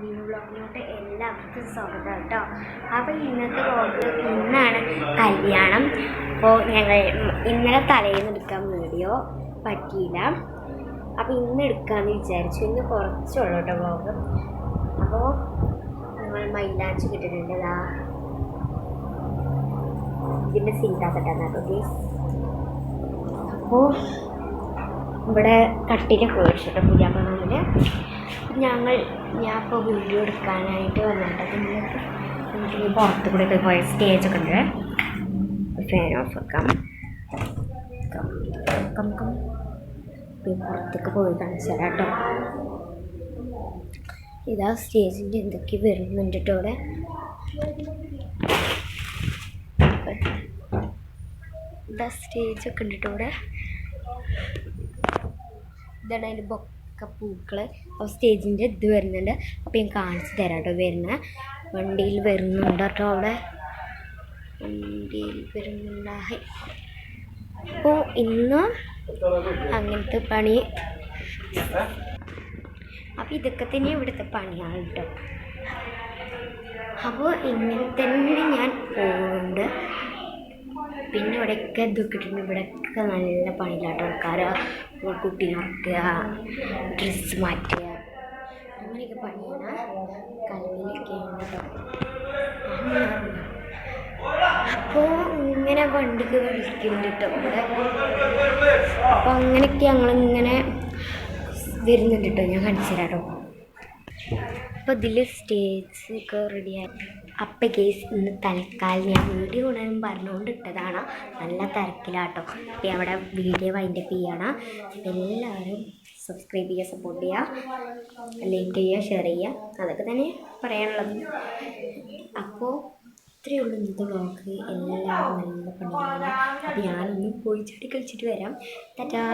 New വ്ളോഗിലോട്ട് എല്ലാവർക്കും സ്വാഗതം കേട്ടോ. അപ്പോൾ ഇന്നത്തെ വ്ളോഗ് ഇന്നാണ് കല്യാണം. അപ്പോൾ ഞങ്ങൾ ഇന്നലെ തലേന്ന് എടുക്കാൻ വീഡിയോ പറ്റിയില്ല. അപ്പോൾ ഇന്ന് എടുക്കാമെന്ന് വിചാരിച്ചു. ഇന്ന് കുറച്ചുള്ളൂ കേട്ടോ വ്ളോഗ് അപ്പോൾ ഞങ്ങൾ മൈലാഞ്ചി കിട്ടിയിട്ടുണ്ട് ഇതാ. ഇതിന്റെ സീതാക്കട്ടാണ് കേട്ടോ അപ്പോൾ ഇവിടെ കട്ടിലൊക്കെ പുതിയ പൂജാഭവനിൽ ഞങ്ങൾ ഞാൻ ഇപ്പോൾ വീഡിയോ എടുക്കാനായിട്ട് വന്നിട്ട് നിങ്ങൾക്ക് പുറത്ത് കൂടെ ഒക്കെ പോയ സ്റ്റേജൊക്കെ ഉണ്ട് ഫാൻ ഓഫ് വെക്കാം കം, കം, കം. ഇപ്പൊ ഈ പുറത്തേക്ക് പോയി കാണിച്ചു തരാം കേട്ടോ ഇതാ സ്റ്റേജിന്റെ എന്തൊക്കെ വരുന്നുണ്ട് കേട്ടോ ഇവിടെ ഇതാ സ്റ്റേജൊക്കെ ഉണ്ട് കേട്ടോ ഇവിടെ ഇതാണ് അതിന്റെ ബൊക്ക പൂക്കൾ അപ്പോൾ സ്റ്റേജിന്റെ ഇത് വരുന്നുണ്ട്. അപ്പോൾ ഞാൻ കാണിച്ചു തരാം കേട്ടോ വരുന്ന. വണ്ടിയിൽ വരുന്നുണ്ട് കേട്ടോ അവിടെ. വണ്ടിയിൽ വരുന്നുണ്ടായി അപ്പോൾ ഇന്ന് അങ്ങനത്തെ പണി. അപ്പോൾ ഇതൊക്കെ തന്നെ ഇവിടുത്തെ പണിയാണ് കേട്ടോ അപ്പോൾ ഇങ്ങനെ തന്നെ ഞാൻ ഇവിടെയൊക്കെ ഇതൊക്കെ ഇട്ടിട്ടുണ്ട് ഇവിടെയൊക്കെ നല്ല പണിയിലാട്ടോ. ആൾക്കാർ കുട്ടീനെ ഡ്രസ്സ് മാറ്റുക അങ്ങനെയൊക്കെ പണിയാണ്. കല്ലിലൊക്കെയാണ് കേട്ടോ അപ്പോൾ ഇങ്ങനെ വണ്ടിക്ക് വിളിക്കുന്നുണ്ട് കേട്ടോ ഇവിടെ. അപ്പോൾ അങ്ങനെയൊക്കെ ഞങ്ങളിങ്ങനെ വരുന്നുണ്ട് കേട്ടോ ഞാൻ കാണിച്ചു തരാം കേട്ടോ അപ്പോൾ ഇതിൽ സ്റ്റേജ് ഒക്കെ റെഡിയായി അപ്പം കേസ് ഇന്ന് തൽക്കാലം ഞാൻ വീഡിയോ ഉടനും പറഞ്ഞുകൊണ്ട് ഇട്ടതാണ് നല്ല തിരക്കിലാട്ടോ. അപ്പം അവിടെ വീഡിയോ വൈൻഡപ്പ് ചെയ്യണം. അപ്പോൾ എല്ലാവരും സബ്സ്ക്രൈബ് ചെയ്യുക സപ്പോർട്ട് ചെയ്യുക ലൈക്ക് ചെയ്യുക ഷെയർ ചെയ്യുക. അതൊക്കെ തന്നെ പറയാനുള്ളത്. അപ്പോൾ ഇത്രയേ ഉള്ളൂ ഇന്നത്തെ വ്ളോഗ് എല്ലാവരും നല്ല പണിയാണ് അപ്പം ഞാനൊന്ന് പോയി ചാടി കളിച്ചിട്ട് വരാം. ടാറ്റാ.